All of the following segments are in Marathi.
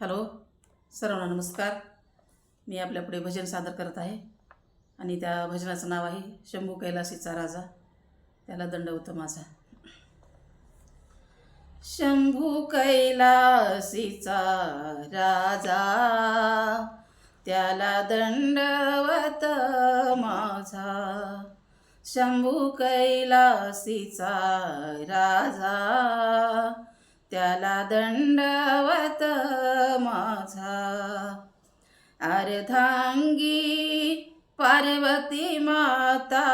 हॅलो सर्वांना नमस्कार. मी आपल्यापुढे भजन सादर करत आहे आणि त्या भजनाचं नाव आहे शंभू कैलासीचा राजा. त्याला दंडवतो माझा. शंभू कैलासीचा राजा त्याला दंडवत माझा. शंभू कैलासीचा राजा त्याला दंडवत माझा. अर्धांगी पार्वती माता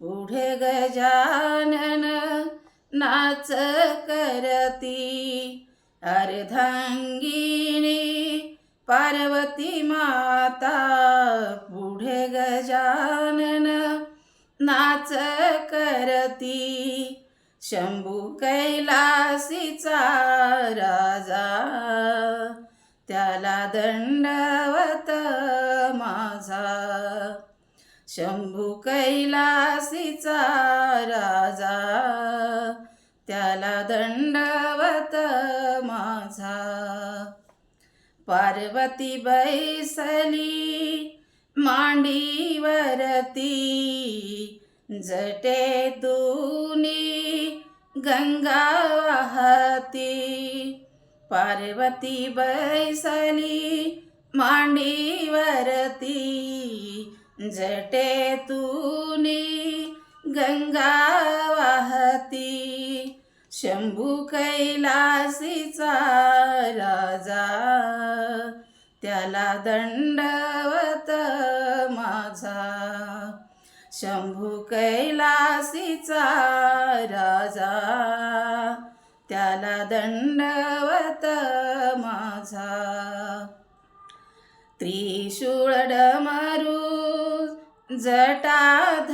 पुढे गजानन नाच करती. अर्धांगिणी पार्वती माता पुढे गजानन नाच करती. शंभू कैलासीचा राजा. त्याला दंडवत माझा. शंभू कैलासीचा राजा. त्याला दंडवत माझा. पार्वती बैसली मांडीवरती. जटे दुनी गंगा वाहती पार्वती बैसली मांडीवरती. जटे तुनी गंगा वाहती शंभू कैलासीचा राजा. त्याला दंडवत माझा. शंभू कैलासीचा राजा त्याला दंडवत माझा. त्रिशूळ मारू जटाधारी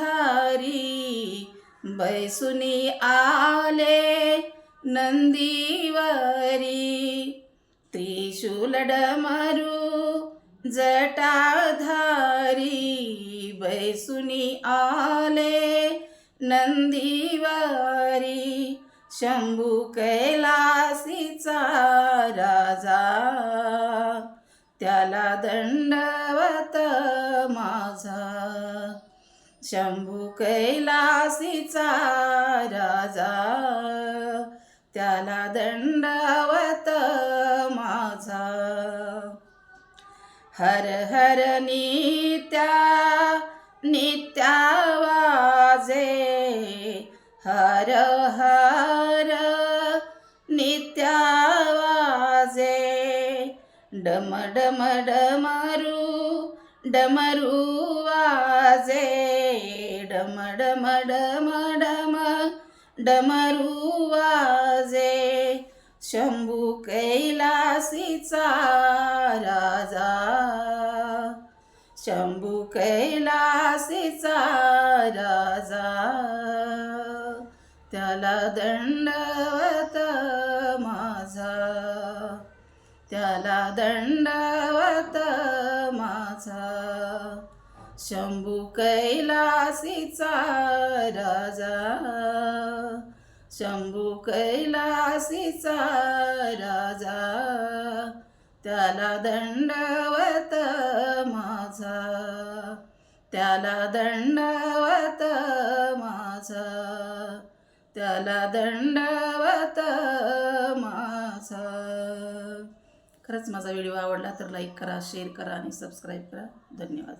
बैसुनी आले नंदीवरी. त्रिशूळ मारू जटाधारी वैसुनी आले नंदीवारी शंभू कैलासीचा राजा. त्याला दंडवत माझा. शंभू कैलासीचा राजा. त्याला दंडवत माझा. हर हर नीत्या नित्यावाजे हर हर नित्यावाजे। डम डम डमरू डमरू वाजे। डम डम डम डम डमरू वाजे। शंभू कैलासीचा राजा शंभू कैलासीचा राजा. त्याला दंडवत माझा. त्याला दंडवत माझा. शंभू कैलासीचा राजा. शंभू कैलासीचा राजा. त्याला दंडवत माझा. त्याला दंडवत माझा. त्याला दंडवत माझा. खरंच माझा व्हिडिओ आवडला तर लाईक करा शेअर करा आणि सबस्क्राईब करा. धन्यवाद.